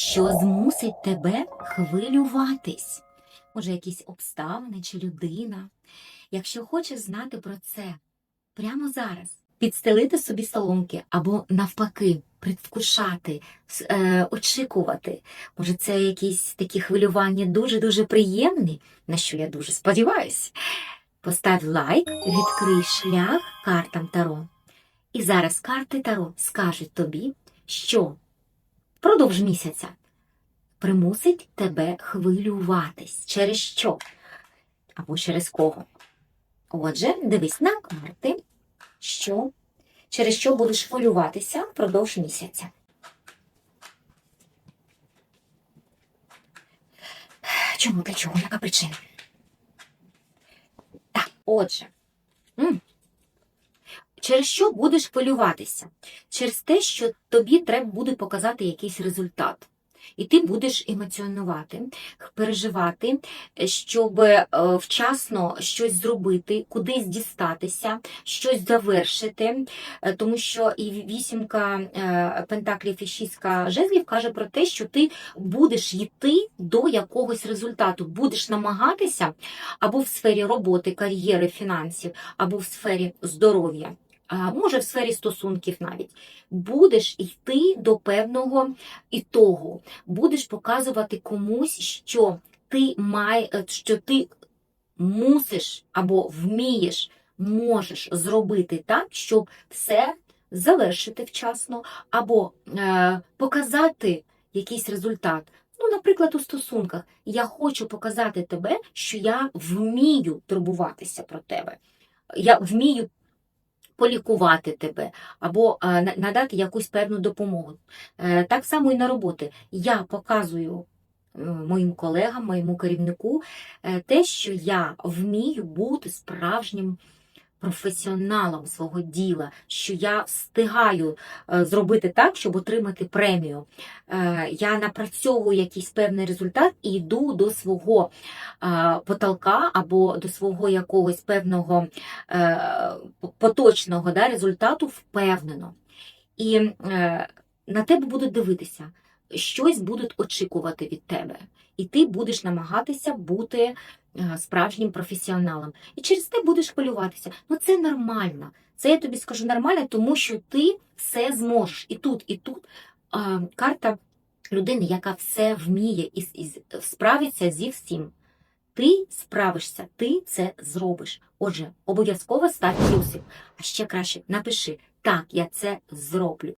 що змусить тебе хвилюватись. Може, якісь обставини чи людина. Якщо хочеш знати про це прямо зараз, підстелити собі соломки або навпаки, предвкушати, е, очікувати. Може, це якісь такі хвилювання дуже-дуже приємні, на що я дуже сподіваюся. Постав лайк, відкрий шлях картам Таро. І зараз карти Таро скажуть тобі, що впродовж місяця примусить тебе хвилюватись. Через що? Або через кого? Отже, дивись на карти, що через що будеш хвилюватися впродовж місяця. Чому для чого? Яка причина? Так, отже. Через що будеш хвилюватися? Через те, що тобі треба буде показати якийсь результат. І ти будеш емоціонувати, переживати, щоб е, вчасно щось зробити, кудись дістатися, щось завершити. Е, Тому що і вісімка е, пентаклів і шістка жезлів каже про те, що ти будеш йти до якогось результату, будеш намагатися або в сфері роботи, кар'єри, фінансів, або в сфері здоров'я. Може, в сфері стосунків навіть будеш йти до певного ітогу, будеш показувати комусь, що ти має, е, що ти мусиш або вмієш, можеш зробити так, щоб все завершити вчасно, або е, показати якийсь результат. Ну, наприклад, у стосунках я хочу показати тебе, що я вмію турбуватися про тебе. Я вмію полікувати тебе або е, надати якусь певну допомогу. Е, Так само і на роботи. Я показую е, моїм колегам, моєму керівнику те, що я вмію бути справжнім професіоналом свого діла, що я встигаю е, зробити так, щоб отримати премію. Е, Я напрацьовую якийсь певний результат і йду до свого е, потолка або до свого якогось певного поточного да, результату впевнено. І на тебе будуть дивитися, щось будуть очікувати від тебе. І ти будеш намагатися бути е, справжнім професіоналом. І через те будеш хвилюватися. Ну це нормально. Це я тобі скажу нормально, тому що ти все зможеш. І тут, і тут е, карта людини, яка все вміє і, і справиться зі всім. Ти справишся, ти це зробиш. Отже, обов'язково став плюсик. А ще краще напиши: так, я це зроблю.